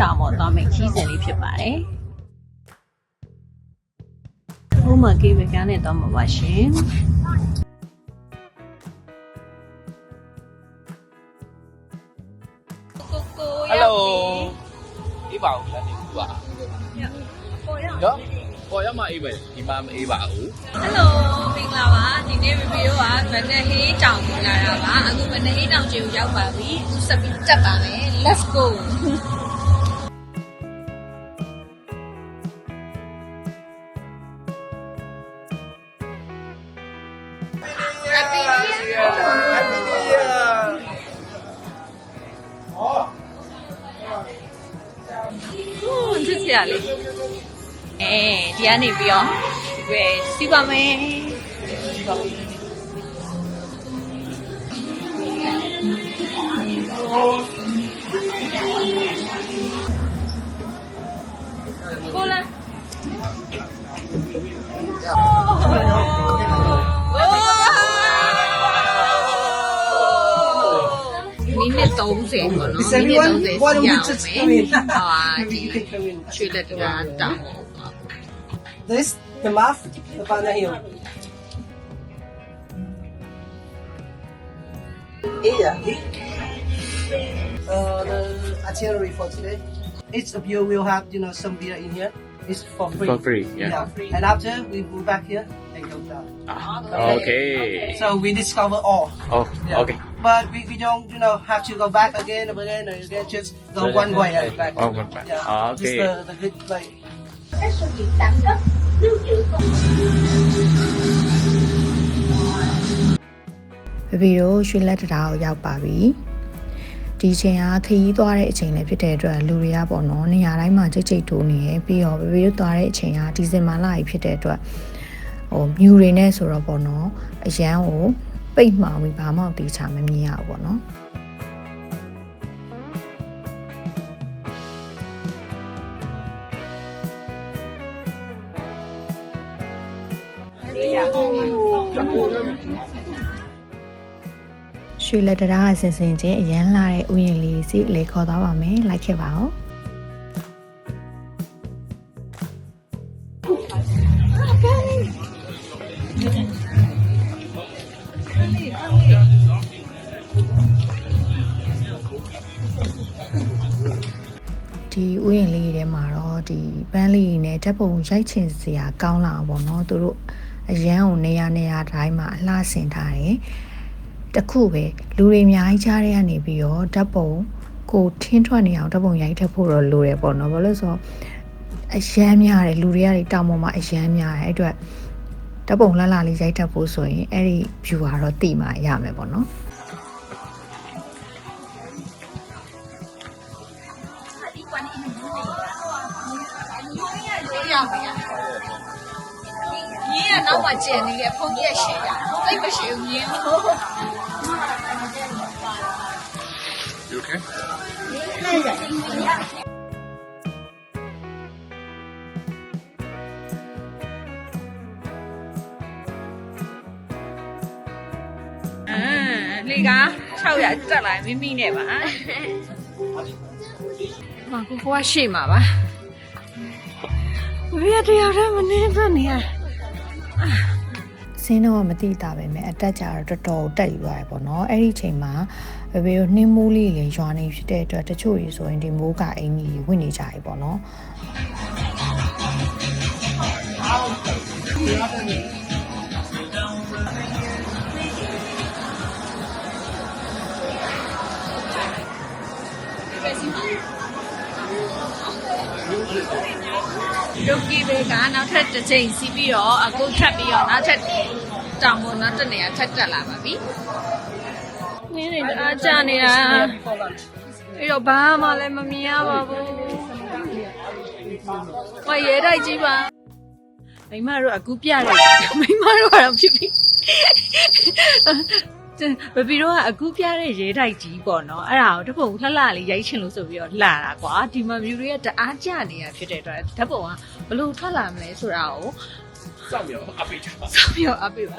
တောင်ပေါ်သွားမယ့်ခီးစဉ်လေးဖြစ်ပါတယ်ဟိုမှာကေးဝကန်းနဲ့တော့မှာပါရှင်ကိုကိုဟယ်လိုအေးပါဦးလားနေဘူးပါကိုရောက်နော်ပေါ်ရမှာအေးပဲဒီမှာမအေးပါဘူးဟယ်လိုမင်္ဂလာပါဒီနေ့ review ကဗနဟေးတောင်ကိုလာတာပါအခုဗနဟေးတောင်ကျေကိုရောက်ပါပြီအခုဆက်ပြီးတက်ပါမယ် let's go ကနေပြီးတော့ဒီပဲစီးပါမယ်စီးပါမယ်ကိုလာမိနစ်30ပေါ့နော်မိနစ်30စီးရအောင်မယ်ဟာဒီရွှေလက်တရာတောင်း This, the muff, the panahil. Yeah. Uh, the itinerary for today. Each of you will have, you know, some beer in here. It's for free. For free, yeah. yeah. Free. And after we go back here and go down. Ah, okay. okay. So we discover all. Oh, yeah. okay. But we, we don't, you know, have to go back again and again and again. Just go one way and back. Oh, one way. Yeah. Ah, okay. Just the, the good, like, các sự kiện tạm gấp lưu trữ công ဘဘီတို့ရွှေလက်တရာကိုရောက်ပါပြီဒီချိန်ကခရီးသွားတဲ့အချိန်လည်းဖြစ်တဲ့အတွက်လူတွေကပေါ့နော်နေရာတိုင်းမှာကြိတ်ကြိတ်တိုးနေရပြီးတော့ဘဘီတို့သွားတဲ့အချိန်ကဒီဇင်ဘာလကြီးဖြစ်တဲ့အတွက်ဟိုမြူတွေနဲ့ဆိုတော့ပေါ့နော်အရန်ကိုပိတ်မှောင်ပြီးဘာမှတေချာမမြင်ရဘူးပေါ့နော် ရွှေလက်တရာကစင်စင်ချင်းအရန်လာတဲ့ဥယျာဉ်လေးစီလေခေါ်သွားပါမယ်လိုက်ခဲ့ပါဦးဒီဥယျာဉ်လေးထဲမှာတော့ဒီပန်းလေးနဲ့ဓာတ်ပုံရိုက်ချင်စရာကောင်းလာအောင်ပေါ့နော်သူတို့ အရန်ကိုနေရာနေရာတိုင်းမှာအလှဆင်ထားတယ်တခုပဲလူတွေအများကြီးကြားတဲ့ကနေပြီးတော့ဓာတ်ပုံကိုထင်းထွက်နေအောင်ဓာတ်ပုံရိုက်ထပ်ဖို့တော့လိုတယ်ပေါ့နော်ဘာလို့လဲဆိုတော့အရန်များတယ်လူတွေကတောင်ပေါ်မှာအရန်များတယ်အဲ့အတွက်ဓာတ်ပုံလှလှလေးရိုက်ထပ်ဖို့ဆိုရင်အဲ့ဒီ view ကတော့တိမှရမယ်ပေါ့နော် မြင်းကနောက်မှကျန်နေတယ်ဖုန်းကြီးရှည်တာသိပ်မရှိဘူးမြင်းကို You okay အမ်လေက600တက်လာမိမိနဲ့ပါမကိုကရှေ့မှာပါဘယ်တယောက်တည်းမနေတော့နေရ စင်းတော့မသိတာပဲမဲ့အတက်ကြတော့တော်တော်တက်ယူရတယ်ပေါ့နော်အဲ့ဒီအချိန်မှာဘဘေတို့နှင်းမိုးလေးလေရွာနေဖြစ်တဲ့အတွက်တချို့ကြီးဆိုရင်ဒီမိုးကအင်ကြီးဝင်နေကြပြီပေါ့နော် ရုပ်ကြီးပဲကနောက်ထပ်တစ်ချိန်စီးပြီးတော့အခုထပ်ပြီးတော့နောက်ထပ်တောင်ပေါ်နောက်တစ်နေရာထပ်တက်လာပါပြီနင်းနေအားကြနေတာအဲ့တော့ဘာမှလည်းမမြင်ရပါဘူးဟောရဲတိုက်ကြီးပါမိမတို့အခုပြတယ်မိမတို့ကတော့ဖြစ်ပြီ ဘဘီတို့ကအခုပြတဲ့ရဲတိုက်ကြီးပေါ့နော်အဲ့ဒါကိုတပုံလှလှလေးရိုက်ချင်လို့ဆိုပြီးတော့လာတာကွာဒီမှာမြူတွေကတအားကြနေတာဖြစ်တဲ့အတွက်ဓာတ်ပုံကဘလို့ထွက်လာမလဲဆိုတာကိုစောင့်ရအောင်အပိတ်ချပါစောင့်ပြောအပ်ပေးပါ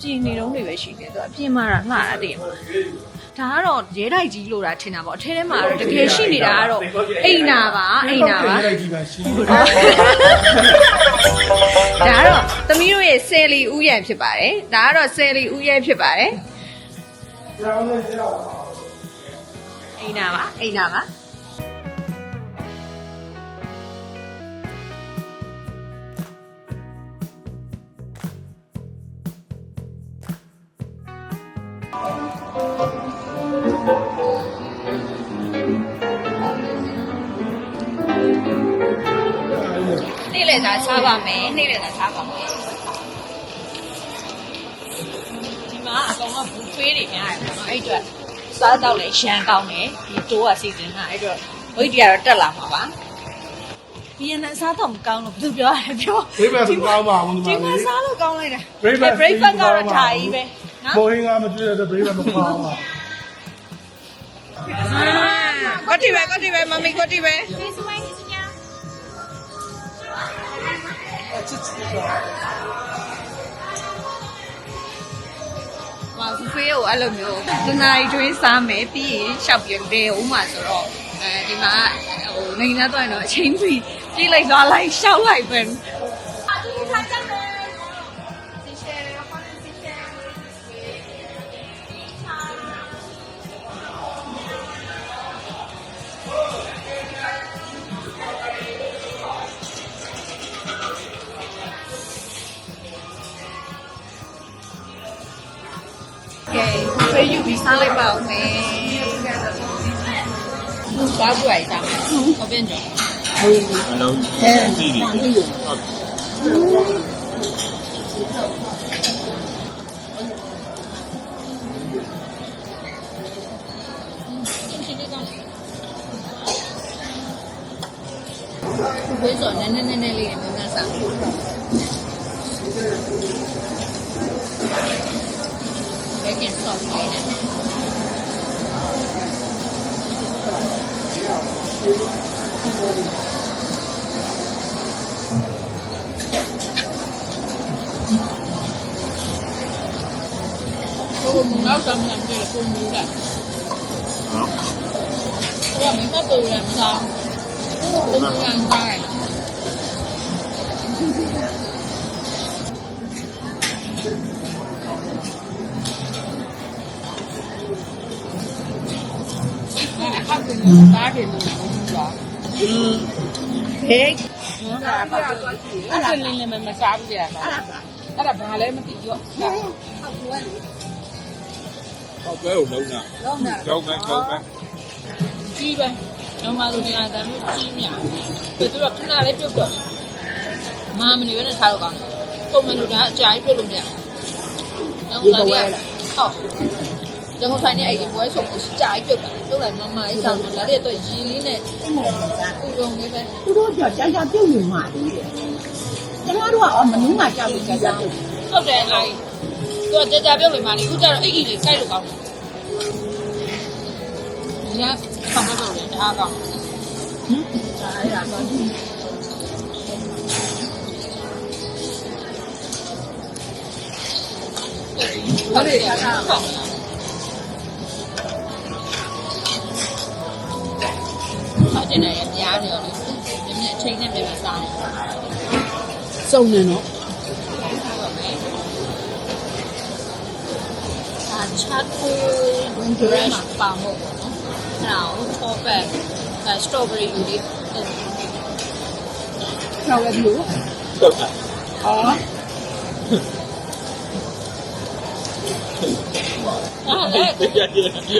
ပြင်နေတော့တွေပဲရှိတယ်သူကအပြင်မှာတော့လှတာတည်းမှာ ဒါကတော့ရဲတိုက်ကြီးလို့တာထင်တာပေါ့အထဲထဲမှာတော့တကယ်ရှိနေတာကတော့အိမ်နာပါအိမ်နာပါလိုက်ကြည့်ပါရှင်းဒါကတော့သမီးတို့ရဲ့ဆယ်လီဥယျာဉ်ဖြစ်ပါတယ်ဒါကတော့ဆယ်လီဥယျာဉ်ဖြစ်ပါတယ်အိမ်နာပါအိမ်နာပါ နေ့လည်သာစားပါမယ်နေ့လည်သာစားပါမယ်ဒီမှာအကောင်ကဘူဖေးတွေများတယ်ပေါ့နော်အဲ့အတွက်စားတော့လေရန်ကောင်းတယ်ဒီတိုးကစီစဉ်တာအဲ့အတွက်ဝိတ်တရားတော့တက်လာမှာပါဒီရန်စားတော့မကောင်းလို့ဘယ်သူပြောရလဲပြောဘေးဘက်ဆိုကောင်းပါဘူးဒီဒီမှာမှာလေစားလို့ကောင်းလိုက်တာ Breakfast breakfast ကတော့ကောင်းပါဒါကြီးပဲနော်မိုးဟင်းကမတွေ့တဲ့ဘေးဘက်မကောင်းပါကိုတီပဲကိုတီ ပဲမမီကိုတီပဲမဘူဖေးကိုအဲ့လိုမျိုးတနားရီတွင်းစားမယ်ပြီးရင်ရှောက်ပြတယ်ဦးမှာဆိုတော့အဲဒီမှာဟိုနေနေတော့ရင်တော့အချင်းပြီးပြေးလိုက်သွားလိုက်ရှောက်လိုက်ပဲ ဖေးယူပြီးစားလိုက်ပါဦးမယ်ဘာဘူးအိုက်တာဟုတ်ပြန်ကြအလုံးစီးပြီဝေးစောနည်းနည်းနည်းနည်းလေးနဲ့များများစားဘ ယ်ကင်ဆော့လေးနဲ့ကိုမနောက်ဆောင်နေတယ်ကိုမူတာဟုတ်။ဒါမှမဟု ကိုမူရန်စားတယ်ဘာကဘာကလို့ပြောဟေးအဲ့ဒါလင်းလည်းမစားဘူးကြာအဲ့ဒါဘာလဲမသိရောတော့ဘဲကိုလုံးတာလုံးတာလုံးပဲလုံးပဲကြီးပဲတော့မှလို့ဒီအတမ်းမျိုးကြီးမြာသူတို့ကခဏလေးပြုတ်တော့မာမနေဘဲနဲ့ထားတော့ကောင်းပုံမှန်လို့ဒါအကြာကြီးပြုတ်လို့မရဘူးတော့လည်းဟုတ် ကျွန်တော်ဖိုင်နေအဲ့ဒီဘွဲဆိုကိုကြာကြီးပြုတ်တာပြုတ်လိုက်မမအေးဆောင်လာတဲ့အတွက်ရီလေးနဲ့ပူရုံလေးပဲသူတို့ကြောက်ကြာကြာပြုတ်နေမှာလေကျမတို့ကအော်မနူးမှကြောက်ပြီးကြာကြာပြုတ်ဟုတ်တယ်အဲ့သူကကြာကြာပြုတ်လို့မှလေခုကျတော့အိတ်ကြီးလေးကြိုက်လို့ကောင်းတယ်ညာဆောင်းတော့တယ်အားကောင်းအဲ့ဒါတော့ဟုတ်တယ်အား ကောင်းဟုတ်တယ်လည်းများနေတော့လေမြင်မြင်အချိန်နဲ့ပြန်ပြန်စားနေစုံနေတော့အာချတ်ကိုဝင်ဒရက်ပါမို့ပေါ့နော်အဲ့ဒါကိုထောပတ်အဲစတော်ဘယ်ရီလေးကြောက်ရပြီလို့တော့တာအော်အားလည်းတကယ်ကြီးအဲ့ဒီ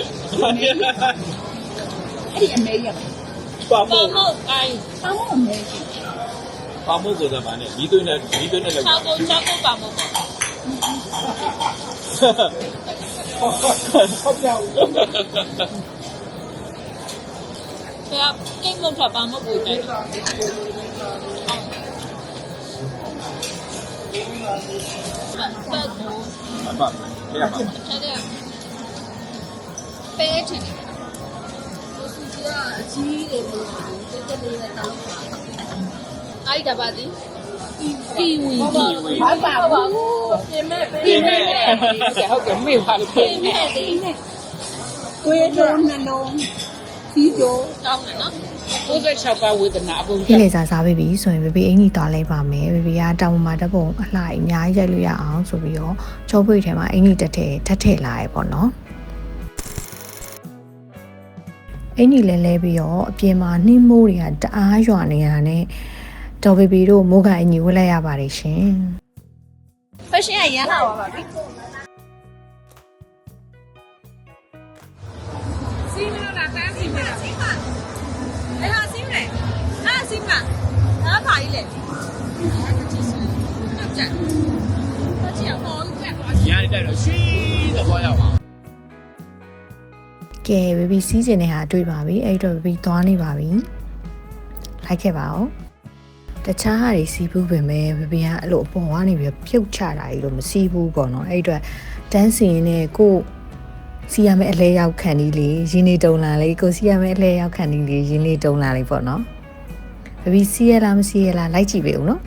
အမေရ ပါပါမို့မို့အိုင်ပါမအမေကြီးပါမို့ဆိုတာဗာနဲ့ဒီသွင်းနဲ့ဒီသွင်းနဲ့လောက်ချောက်ကိုချောက်ကိုပါမို့ပေါ့ဟုတ်ပြောင်းဆရာကိတ်မုတ်ထပါမို့ကိုတယ်ပတ်ကိုအပါပြရပါအဲ့ဒါပဲချင်တယ် ကိုစုကြီးကအကြီးတယ်လို့တက်တက်လေးနဲ့တောင်းပါအဲ့ဒါပါသည်ကီဝီကီဝီဘာပါဘူးပြင်မဲ့ပြင်မဲ့ဟုတ်ကဲ့မေ့ပါလို့ပြင်မဲ့တင်းနဲ့ကိုယ်တော့နှလုံးစီးကြောတောင်းတယ်နော်96ပါဝေဒနာအပုံဖိလေစာစားပြီးပြီဆိုရင်ဘေဘီအင်ကြီးသွားလိုက်ပါမယ်ဘေဘီကတောင်ပေါ်မှာတက်ပုံအလှအများကြီးရိုက်လို့ရအောင်ဆိုပြီးတော့ချောပွေထဲမှာအင်ကြီးတက်ထည့်ထပ်ထည့်လာရပေါ့နော် အင်ကြီးလဲလဲပြီးတော့အပြင်မှာနှင်းမိုးတွေကတအားရွာနေတာနဲ့တော်ဘေဘီတို့မိုးကအင်ကြီးဝတ်လိုက်ရပါတယ်ရှင် fashion ကရမ်းလာပါပါပြီစီးမလို့လားတန်းစီးမလားစီးမအဲ့ဟာစီးမလဲဟာစီးမဟာပါကြီးလေဟုတ်ကြဟုတ်ကြဟောကဲ့ပါညာနေတိုက်တော့ရှင်းသဘောရောက်ပါ ကဲဘေဘီစီးစင်တဲ့ဟာတွေ့ပါပြီအဲ့တော့ဘေဘီသွားနေပါပြီလိုက်ခဲ့ပါဦးတခြားဟာတွေစီးဘူးပင်ပဲဘေဘီကအဲ့လိုအပေါ်ကနေပြီးပြုတ်ချတာကြီးလို့မစီးဘူးပေါ့နော်အဲ့အတွက်တန်းစီရင်နဲ့ကိုစီရမယ့်အလဲရောက်ခံဒီလေရင်းနေတုံလာလေးကိုစီရမယ့်အလဲရောက်ခံဒီလေရင်းနေတုံလာလေးပေါ့နော်ဘေဘီစီးရလားမစီးရလားလိုက်ကြည့်ပေးဦးနော်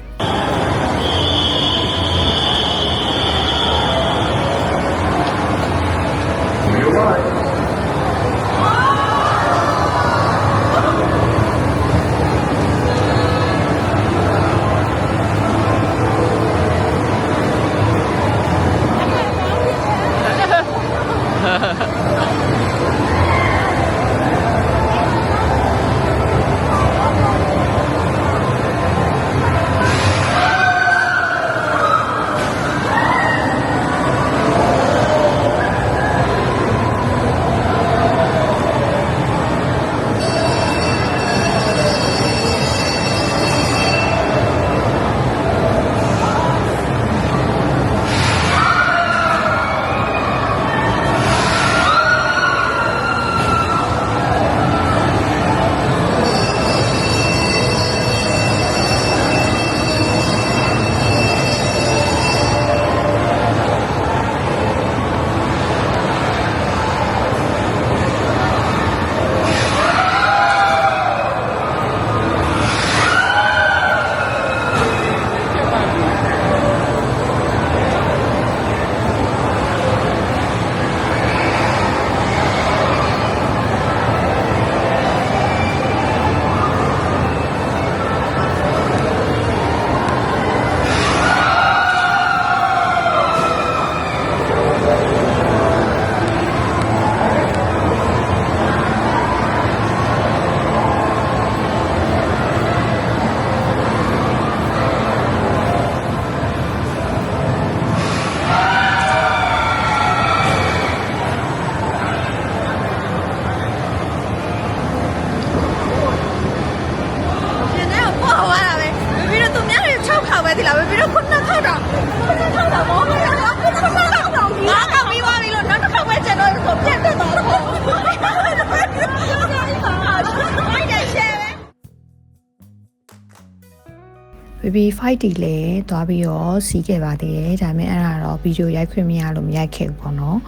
5D လည်းသွားပြီးတော့စီးခဲ့ပါသေးတယ်ဒါပေမဲ့အဲ့ဒါတော့ဗီဒီယိုရိုက်ခွင့်မရလို့မရိုက်ခဲ့ဘူးပေါ့နော်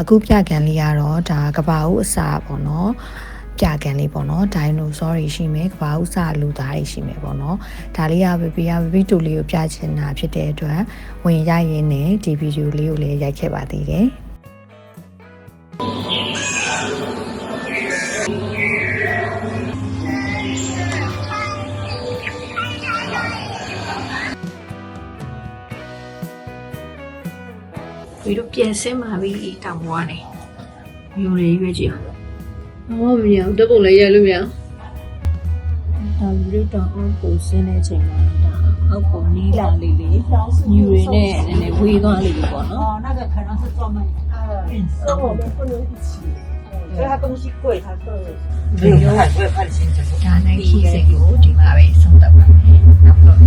အခုပြကန်လေးကတော့ဒါကဘာဦးအစာပေါ့နော်ပြကန်လေးပေါ့နော်ဒိုင်နိုဆောတွေရှိမယ်ကဘာဥစလူသားတွေရှိမယ်ပေါ့နော်ဒါလေးကဘေဘီကဘေဘီတူလေးကိုပြချင်တာဖြစ်တဲ့အတွက်ဝင်ရရင်ねဒီဗီဒီယိုလေးကိုလည်းရိုက်ခဲ့ပါသေးတယ် ပြီးတော့ပြန်ဆင်းมาပြီတောင်ပေါ်ကနေယူတွေရွေးကြည့်အောင်ဘာမှမမြင်ဘူးတက်ပုံလည်းရိုက်လို့မရအောင်ဒါပြီးတော့တောင်အောင်ပုံဆင်းတဲ့အချိန်မှာဒါအောက်ပုံနီးလာလေးလေးယူတွေနဲ့နည်းနည်းဝေးသွားလေးလေးပေါ့နော် 哦，那个可能是专门运输，跟我们不能一起，所以它东西贵，它是没有看，我也看清楚。 ဒါနိုင်ခီစိတ်ကိုဒီမှာပဲဆုံးသက်ပါမယ်နောက်တော့